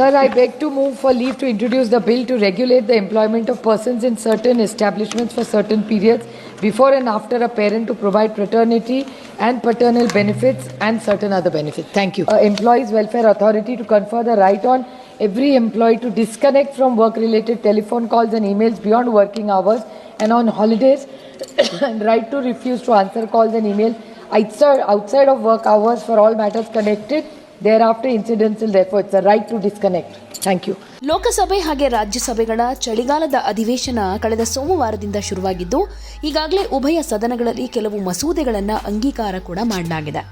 Sir, I beg to move for leave to introduce the bill to regulate the employment of persons in certain establishments for certain periods before and after a parent to provide paternity and paternal benefits and certain other benefits. Thank you. Uh, Employees Welfare Authority to confer the right on every employee to disconnect from work-related telephone calls and emails beyond working hours and on holidays and right to refuse to answer calls and emails outside, outside of work hours for all matters connected thereafter incidental therefore, it's a right to disconnect. Thank you ಲೋಕಸಭೆ ಹಾಗೆ ರಾಜ್ಯಸಭೆಗಳ ಚಳಿಗಾಲದ ಅಧಿವೇಶನ ಕಳೆದ ಸೋಮವಾರದಿಂದ ಶುರುವಾಗಿದ್ದು, ಈಗಾಗಲೇ ಉಭಯ ಸದನಗಳಲ್ಲಿ ಕೆಲವು ಮಸೂದೆಗಳನ್ನು ಅಂಗೀಕಾರ ಕೂಡ ಮಾಡಲಾಗಿದೆ.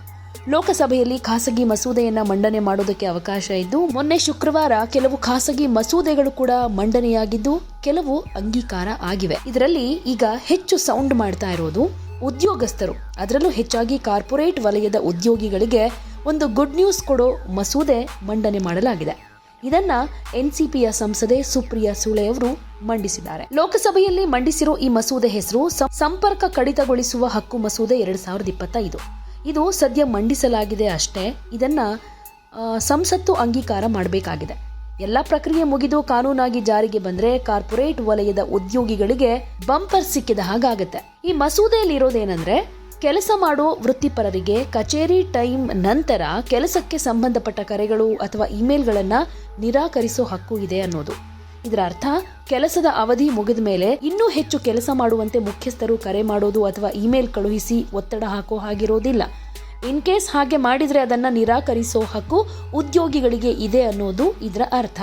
ಲೋಕಸಭೆಯಲ್ಲಿ ಖಾಸಗಿ ಮಸೂದೆಯನ್ನ ಮಂಡನೆ ಮಾಡೋದಕ್ಕೆ ಅವಕಾಶ ಇದ್ದು, ಮೊನ್ನೆ ಶುಕ್ರವಾರ ಕೆಲವು ಖಾಸಗಿ ಮಸೂದೆಗಳು ಕೂಡ ಮಂಡನೆಯಾಗಿದ್ದು, ಕೆಲವು ಅಂಗೀಕಾರ ಆಗಿವೆ. ಇದರಲ್ಲಿ ಈಗ ಹೆಚ್ಚು ಸೌಂಡ್ ಮಾಡ್ತಾ ಇರೋದು ಉದ್ಯೋಗಸ್ಥರು. ಅದರಲ್ಲೂ ಹೆಚ್ಚಾಗಿ ಕಾರ್ಪೊರೇಟ್ ವಲಯದ ಉದ್ಯೋಗಿಗಳಿಗೆ ಒಂದು ಗುಡ್ ನ್ಯೂಸ್ ಕೊಡೋ ಮಸೂದೆ ಮಂಡನೆ ಮಾಡಲಾಗಿದೆ. ಇದನ್ನ ಎನ್ಸಿಪಿಯ ಸಂಸದೆ ಸುಪ್ರಿಯಾ ಸುಳೆ ಅವರು ಮಂಡಿಸಿದ್ದಾರೆ. ಲೋಕಸಭೆಯಲ್ಲಿ ಮಂಡಿಸಿರೋ ಈ ಮಸೂದೆ ಹೆಸರು ಸಂಪರ್ಕ ಕಡಿತಗೊಳಿಸುವ ಹಕ್ಕು ಮಸೂದೆ ಎರಡ್ ಸಾವಿರದ ಇಪ್ಪತ್ತೈದು. ಇದು ಸದ್ಯ ಮಂಡಿಸಲಾಗಿದೆ ಅಷ್ಟೇ, ಇದನ್ನ ಸಂಸತ್ತು ಅಂಗೀಕಾರ ಮಾಡಬೇಕಾಗಿದೆ. ಎಲ್ಲ ಪ್ರಕ್ರಿಯೆ ಮುಗಿದು ಕಾನೂನಾಗಿ ಜಾರಿಗೆ ಬಂದ್ರೆ ಕಾರ್ಪೊರೇಟ್ ವಲಯದ ಉದ್ಯೋಗಿಗಳಿಗೆ ಬಂಪರ್ ಸಿಕ್ಕಿದ ಹಾಗಾಗತ್ತೆ. ಈ ಮಸೂದೆಯಲ್ಲಿ ಇರೋದೇನಂದ್ರೆ ಕೆಲಸ ಮಾಡೋ ವೃತ್ತಿಪರರಿಗೆ ಕಚೇರಿ ಟೈಮ್ ನಂತರ ಕೆಲಸಕ್ಕೆ ಸಂಬಂಧಪಟ್ಟ ಕರೆಗಳು ಅಥವಾ ಇಮೇಲ್ಗಳನ್ನು ನಿರಾಕರಿಸೋ ಹಕ್ಕು ಇದೆ ಅನ್ನೋದು. ಇದರ ಅರ್ಥ, ಕೆಲಸದ ಅವಧಿ ಮುಗಿದ ಮೇಲೆ ಇನ್ನೂ ಹೆಚ್ಚು ಕೆಲಸ ಮಾಡುವಂತೆ ಮುಖ್ಯಸ್ಥರು ಕರೆ ಮಾಡೋದು ಅಥವಾ ಇಮೇಲ್ ಕಳುಹಿಸಿ ಒತ್ತಡ ಹಾಕೋ ಹಾಗಿರೋದಿಲ್ಲ. ಇನ್ ಕೇಸ್ ಹಾಗೆ ಮಾಡಿದ್ರೆ ಅದನ್ನ ನಿರಾಕರಿಸೋ ಹಕ್ಕು ಉದ್ಯೋಗಿಗಳಿಗೆ ಇದೆ ಅನ್ನೋದು ಇದರ ಅರ್ಥ.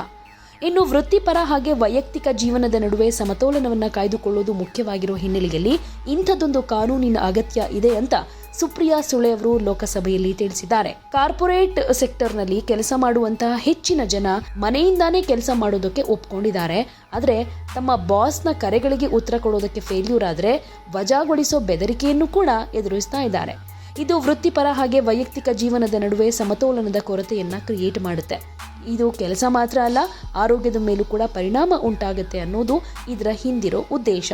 ಇನ್ನು ವೃತ್ತಿಪರ ಹಾಗೆ ವೈಯಕ್ತಿಕ ಜೀವನದ ನಡುವೆ ಸಮತೋಲನವನ್ನು ಕಾಯ್ದುಕೊಳ್ಳೋದು ಮುಖ್ಯವಾಗಿರೋ ಹಿನ್ನೆಲೆಯಲ್ಲಿ ಇಂಥದ್ದೊಂದು ಕಾನೂನಿನ ಅಗತ್ಯ ಇದೆ ಅಂತ ಸುಪ್ರಿಯಾ ಸುಳೆ ಅವರು ಲೋಕಸಭೆಯಲ್ಲಿ ತಿಳಿಸಿದ್ದಾರೆ. ಕಾರ್ಪೊರೇಟ್ ಸೆಕ್ಟರ್ನಲ್ಲಿ ಕೆಲಸ ಮಾಡುವಂತಹ ಹೆಚ್ಚಿನ ಜನ ಮನೆಯಿಂದಾನೇ ಕೆಲಸ ಮಾಡೋದಕ್ಕೆ ಒಪ್ಕೊಂಡಿದ್ದಾರೆ. ಆದರೆ ತಮ್ಮ ಬಾಸ್ನ ಕರೆಗಳಿಗೆ ಉತ್ತರ ಕೊಡೋದಕ್ಕೆ ಫೇಲ್ಯೂರ್ ಆದರೆ ವಜಾಗೊಳಿಸೋ ಬೆದರಿಕೆಯನ್ನು ಕೂಡ ಎದುರಿಸ್ತಾ ಇದ್ದಾರೆ. ಇದು ವೃತ್ತಿಪರ ಹಾಗೆ ವೈಯಕ್ತಿಕ ಜೀವನದ ನಡುವೆ ಸಮತೋಲನದ ಕೊರತೆಯನ್ನು ಕ್ರಿಯೇಟ್ ಮಾಡುತ್ತೆ. ಇದು ಕೆಲಸ ಮಾತ್ರ ಅಲ್ಲ, ಆರೋಗ್ಯದ ಮೇಲೂ ಕೂಡ ಪರಿಣಾಮ ಉಂಟಾಗುತ್ತೆ ಅನ್ನೋದು ಇದರ ಹಿಂದಿರೋ ಉದ್ದೇಶ.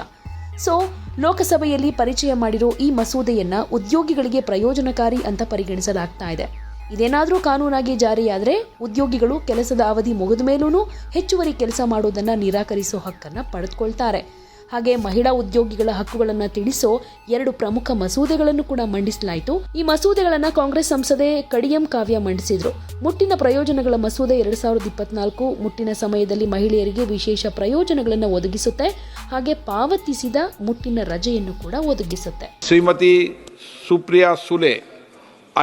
ಸೊ ಲೋಕಸಭೆಯಲ್ಲಿ ಪರಿಚಯ ಮಾಡಿರೋ ಈ ಮಸೂದೆಯನ್ನು ಉದ್ಯೋಗಿಗಳಿಗೆ ಪ್ರಯೋಜನಕಾರಿ ಅಂತ ಪರಿಗಣಿಸಲಾಗ್ತಾ ಇದೆ. ಇದೇನಾದರೂ ಕಾನೂನಾಗಿ ಜಾರಿಯಾದರೆ ಉದ್ಯೋಗಿಗಳು ಕೆಲಸದ ಅವಧಿ ಮುಗಿದ ಮೇಲೂ ಹೆಚ್ಚುವರಿ ಕೆಲಸ ಮಾಡೋದನ್ನು ನಿರಾಕರಿಸೋ ಹಕ್ಕನ್ನು ಪಡೆದುಕೊಳ್ತಾರೆ. ಹಾಗೆ ಮಹಿಳಾ ಉದ್ಯೋಗಿಗಳ ಹಕ್ಕುಗಳನ್ನು ತಿಳಿಸೋ ಎರಡು ಪ್ರಮುಖ ಮಸೂದೆಗಳನ್ನು ಕೂಡ ಮಂಡಿಸಲಾಯಿತು. ಈ ಮಸೂದೆಗಳನ್ನು ಕಾಂಗ್ರೆಸ್ ಸಂಸದೆ ಕಡಿಯಂ ಕಾವ್ಯ ಮಂಡಿಸಿದ್ರು. ಮುಟ್ಟಿನ ಪ್ರಯೋಜನಗಳ ಮಸೂದೆ ಎರಡ್ ಸಾವಿರದ ಇಪ್ಪತ್ನಾಲ್ಕು ಮುಟ್ಟಿನ ಸಮಯದಲ್ಲಿ ಮಹಿಳೆಯರಿಗೆ ವಿಶೇಷ ಪ್ರಯೋಜನಗಳನ್ನು ಒದಗಿಸುತ್ತೆ. ಹಾಗೆ ಪಾವತಿಸಿದ ಮುಟ್ಟಿನ ರಜೆಯನ್ನು ಕೂಡ ಒದಗಿಸುತ್ತೆ. Shrimati Supriya Sule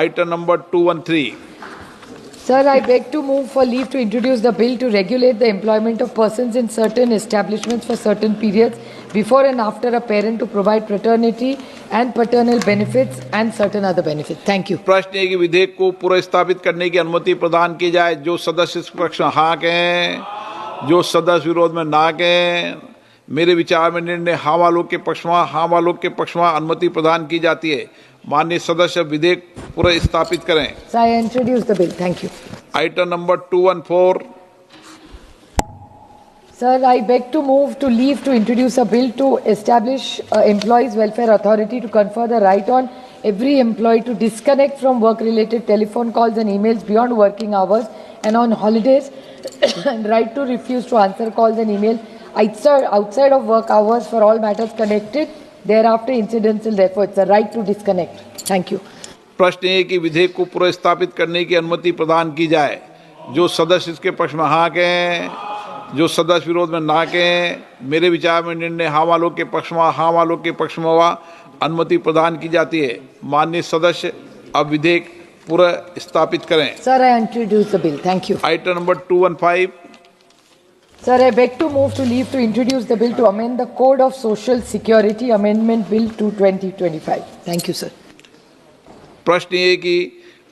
item number two one three sir i beg to move for leave to introduce the bill to regulate the employment of persons in certain establishments for certain periods before and after a parent to provide paternity and paternal benefits and certain other benefits thank you प्रश्न है कि विधेयक को पुनर्स्थापित करने की अनुमति प्रदान की जाए जो सदस्य इस पक्ष में हाँ कहें जो सदस्य विरोध में ना कहें मेरे विचार में निर्णय हाँ वालों के पक्ष में हाँ वालों के पक्ष में अनुमति प्रदान की जाती है माननीय सदस्य विधेयक पुनर्स्थापित करें so i introduce the bill thank you item number two one four Sir, I beg to move to leave to introduce a bill to establish uh, Employees Welfare Authority to confer the right on every employee to disconnect from work-related telephone calls and emails beyond working hours and on holidays and right to refuse to answer calls and emails outside, outside of work hours for all matters connected thereafter incidental therefore it's a right to disconnect. Thank you. प्रश्न है कि विधेयक को पुनर्स्थापित करने की अनुमति प्रदान की जाए जो सदस्य इसके पक्ष में हाँ कहें जो सदस्य विरोध में ना कहें मेरे विचार में निर्णय हाँ वालों के पक्ष में हाँ वालों के पक्ष में हुआ अनुमति प्रदान की जाती है माननीय सदस्य अब विधेयक पुनर्स्थापित करें Sir, I introduce the bill. Thank you. Item number two one five Sir, I beg to move to leave to introduce the bill to amend the Code of Social Security Amendment Bill to 2025. Thank you, sir. प्रश्न ये कि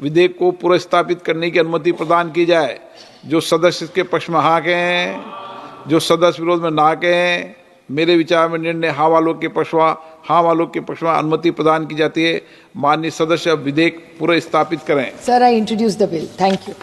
विधेयक को पूरा स्थापित करने की अनुमति प्रदान की जाए जो सदस्य के पक्ष में हाके हैं जो सदस्य विरोध में नाके हैं मेरे विचार में निर्णय हाँ वालों के पक्षवा हाँ वालों के पक्षवा अनुमति प्रदान की जाती है माननीय सदस्य अब विधेयक पूरे स्थापित करें sir I introduce the bill thank you